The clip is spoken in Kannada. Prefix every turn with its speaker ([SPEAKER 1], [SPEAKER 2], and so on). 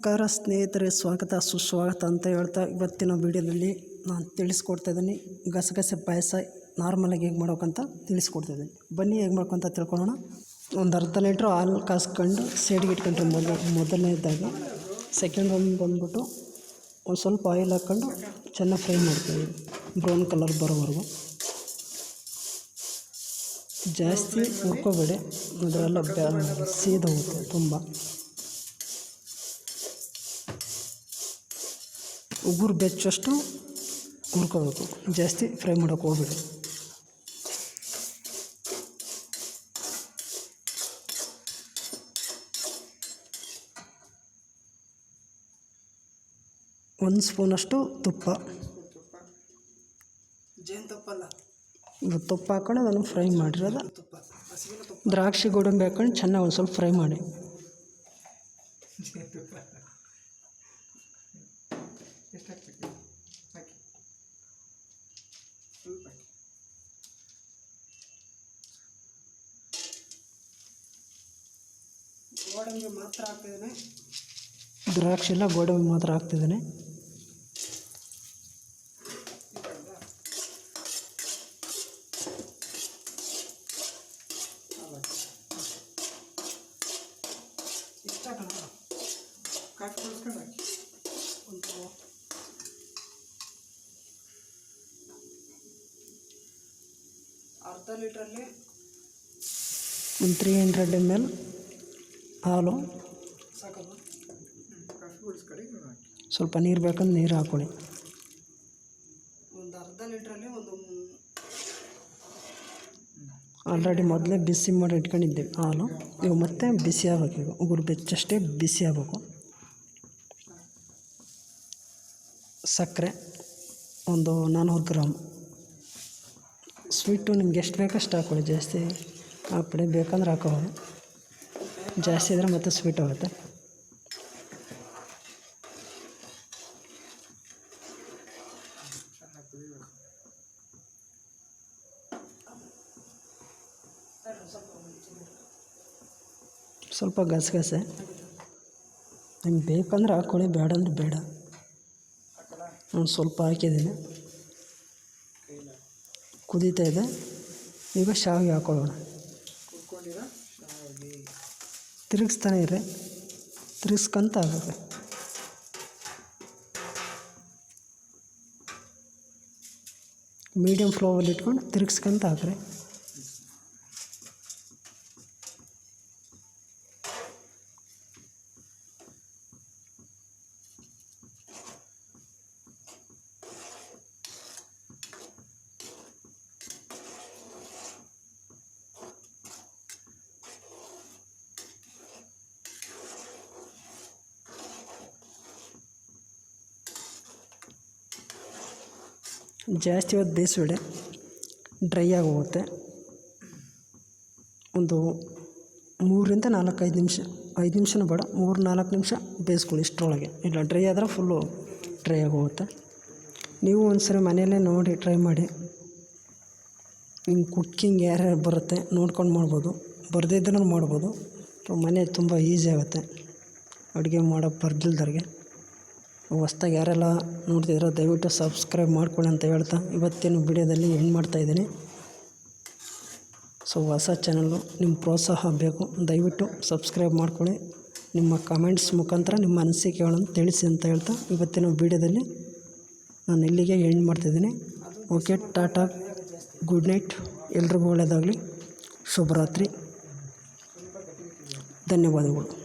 [SPEAKER 1] ನಮಸ್ಕಾರ ಸ್ನೇಹಿತರೆ, ಸ್ವಾಗತ, ಸುಸ್ವಾಗತ ಅಂತ ಹೇಳ್ತಾ ಇವತ್ತಿನ ವೀಡಿಯೋದಲ್ಲಿ ನಾನು ತಿಳಿಸ್ಕೊಡ್ತಾ ಇದ್ದೀನಿ. ಗಸಗಸೆ ಪಾಯಸ ನಾರ್ಮಲಾಗಿ ಹೇಗೆ ಮಾಡೋಕ್ಕಂತ ತಿಳಿಸ್ಕೊಡ್ತಾ ಇದ್ದೀನಿ. ಬನ್ನಿ ಹೇಗೆ ಮಾಡ್ಕೊಂತ ತಿಳ್ಕೊಳ್ಳೋಣ. ಒಂದು ಅರ್ಧ ಲೀಟ್ರ್ ಹಾಲು ಕಾಸ್ಕೊಂಡು ಸೈಡ್ಗೆ ಇಟ್ಕೊಂಡ್ರೆ ಮೊದಲ ಮೊದಲನೇದಾಗಿ. ಸೆಕೆಂಡ್ ಒಂದು ಬಂದ್ಬಿಟ್ಟು ಒಂದು ಸ್ವಲ್ಪ ಆಯಿಲ್ ಹಾಕ್ಕೊಂಡು ಚೆನ್ನಾಗಿ ಫ್ರೈ ಮಾಡ್ತೀವಿ. ಬ್ರೌನ್ ಕಲರ್ ಬರೋವರೆಗೂ. ಜಾಸ್ತಿ ಹುರ್ಕೋಬೇಡಿ. ಅದರೆಲ್ಲ ಸೀದೋಗುತ್ತೆ ತುಂಬ. ಉಗುರು ಬೆಚ್ಚಷ್ಟು ಹುರ್ಕೋಬೇಕು. ಜಾಸ್ತಿ ಫ್ರೈ ಮಾಡೋಕೆ ಹೋಗ್ಬೇಡಿ. ಒಂದು ಸ್ಪೂನಷ್ಟು ತುಪ್ಪ. ತುಪ್ಪ ಹಾಕೊಂಡು ಅದನ್ನು ಫ್ರೈ ಮಾಡಿರೋದು. ದ್ರಾಕ್ಷಿ ಗೋಡಂಬಿ ಹಾಕೊಂಡು ಚೆನ್ನಾಗಿ ಒಂದು ಸ್ವಲ್ಪ ಫ್ರೈ ಮಾಡಿ.
[SPEAKER 2] ಸ್ವಲ್ಪ ಗೋಡಂಬಿ ಮಾತ್ರ ಹಾಕ್ತಿದ್ದೇನೆ.
[SPEAKER 1] ದ್ರಾಕ್ಷಿ ಎಲ್ಲ ಗೋಡಂಬಿ ಮಾತ್ರ ಹಾಕ್ತಿದ್ದೀನಿ.
[SPEAKER 2] ಇಷ್ಟ ಕಾಫಿ ಕುಡಿಸ್ಕೊಂಡು ಹಾಕಿ ಒಂದು ಅರ್ಧ ಲೀಟ್ರಲ್ಲಿ
[SPEAKER 1] ಒಂದು ತ್ರೀ ಹಂಡ್ರೆಡ್ ಎಂ ಎಲ್ ಹಾಲು.
[SPEAKER 2] ಸಾಕಲ್ಲ
[SPEAKER 1] ಸ್ವಲ್ಪ ನೀರು ಬೇಕಂದ್ರೆ ನೀರು ಹಾಕ್ಕೊಳ್ಳಿ
[SPEAKER 2] ಒಂದು ಅರ್ಧ ಲೀಟ್ರಲ್ಲಿ ಒಂದು
[SPEAKER 1] ಆಲ್ರೆಡಿ ಮೊದಲೇ ಬಿಸಿ ಮಾಡಿ ಇಟ್ಕೊಂಡಿದ್ದೀವಿ ಹಾಲು. ಇವು ಮತ್ತೆ ಬಿಸಿ ಆಗಬೇಕು ಈಗ. ಉಗುರು ಬೆಚ್ಚಷ್ಟೇ ಬಿಸಿ ಆಗಬೇಕು. ಸಕ್ಕರೆ ಒಂದು ನಾನ್ನೂರು ಗ್ರಾಮ್. ಸ್ವೀಟು ನಿಮ್ಗೆ ಎಷ್ಟು ಬೇಕಷ್ಟು ಹಾಕ್ಕೊಳ್ಳಿ ಜಾಸ್ತಿ ಹಾಕ್ಬಿಡಿ. ಬೇಕಂದ್ರೆ ಹಾಕೋಬೋದು ಜಾಸ್ತಿ ಇದ್ದರೆ ಮತ್ತೆ ಸ್ವೀಟ್ ಆಗುತ್ತೆ ಸ್ವಲ್ಪ ಗಸಗಸೆ. ನಿಮ್ಗೆ ಬೇಕಂದ್ರೆ ಹಾಕ್ಕೊಳ್ಳಿ ಬೇಡ ಅಂದ್ರೆ ಬೇಡ. ನಾನು ಸ್ವಲ್ಪ ಹಾಕಿದ್ದೀನಿ. ಕುದೀತಾ ಇದೆ. ಈಗ ಶಾವಿಗೆ ಹಾಕೊಳ್ಳೋಣ. ತಿರುಗಿಸ್ತಾನೆ ಇರಿ ತಿರುಗಿಸ್ಕೊಂತ ಆಗುತ್ತೆ. ಮೀಡಿಯಮ್ ಫ್ಲೋವಲ್ಲಿ ಇಟ್ಕೊಂಡು ತಿರುಗಿಸ್ಕೊಂತ ಹಾಕ್ರಿ. ಜಾಸ್ತಿ ಹೊತ್ತು ಬೇಸಿಬಿಡೆ ಡ್ರೈ ಆಗಿ ಹೋಗುತ್ತೆ ಒಂದು ಮೂರರಿಂದ ನಾಲ್ಕು ಐದು ನಿಮಿಷ, ಐದು ನಿಮಿಷನೂ ಬೇಡ, ಮೂರು ನಾಲ್ಕು ನಿಮಿಷ ಬೇಯಿಸ್ಕೊಳ್ಳಿ ಇಷ್ಟರೊಳಗೆ. ಇಲ್ಲ ಡ್ರೈ ಆದರೆ ಫುಲ್ಲು ಡ್ರೈ ಆಗಿ ಹೋಗುತ್ತೆ ನೀವು ಒಂದು ಸರಿ ಮನೆಯಲ್ಲೇ ನೋಡಿ ಟ್ರೈ ಮಾಡಿ. ಹಿಂಗೆ ಕುಕ್ಕಿಂಗ್ ಯಾರ್ಯಾರು ಬರುತ್ತೆ ನೋಡ್ಕೊಂಡು ಮಾಡ್ಬೋದು. ಬರದೇ ಇದ್ರೂ ಮಾಡ್ಬೋದು. ಮನೆ ತುಂಬ ಈಸಿ ಆಗುತ್ತೆ. ಅಡುಗೆ ಮಾಡೋಕ್ಕೆ ಬರ್ದಿಲ್ದವ್ರಿಗೆ. ಹೊಸ್ದಾಗಿ ಯಾರೆಲ್ಲ ನೋಡ್ತಿದ್ದೀರೋ ದಯವಿಟ್ಟು ಸಬ್ಸ್ಕ್ರೈಬ್ ಮಾಡ್ಕೊಳ್ಳಿ ಅಂತ ಹೇಳ್ತಾ ಇವತ್ತಿನ ವಿಡಿಯೋದಲ್ಲಿ ಎಂಡ್ ಮಾಡ್ತಾಯಿದ್ದೀನಿ ಸೊ ಹೊಸ ಚಾನಲ್ಲು ನಿಮ್ಮ ಪ್ರೋತ್ಸಾಹ ಬೇಕು. ದಯವಿಟ್ಟು ಸಬ್ಸ್ಕ್ರೈಬ್ ಮಾಡ್ಕೊಳ್ಳಿ. ನಿಮ್ಮ ಕಮೆಂಟ್ಸ್ ಮುಖಾಂತರ ನಿಮ್ಮ ಅನಿಸಿಕೆಗಳನ್ನು ತಿಳಿಸಿ ಅಂತ ಹೇಳ್ತಾ ಇವತ್ತಿನ ವಿಡಿಯೋದಲ್ಲಿ ನಾನು ಇಲ್ಲಿಗೆ ಎಂಡ್ ಮಾಡ್ತಿದ್ದೀನಿ ಓಕೆ ಟಾಟಾ. ಗುಡ್ ನೈಟ್ ಎಲ್ರಿಗೂ ಒಳ್ಳೆಯದಾಗಲಿ ಶುಭರಾತ್ರಿ. ಧನ್ಯವಾದಗಳು.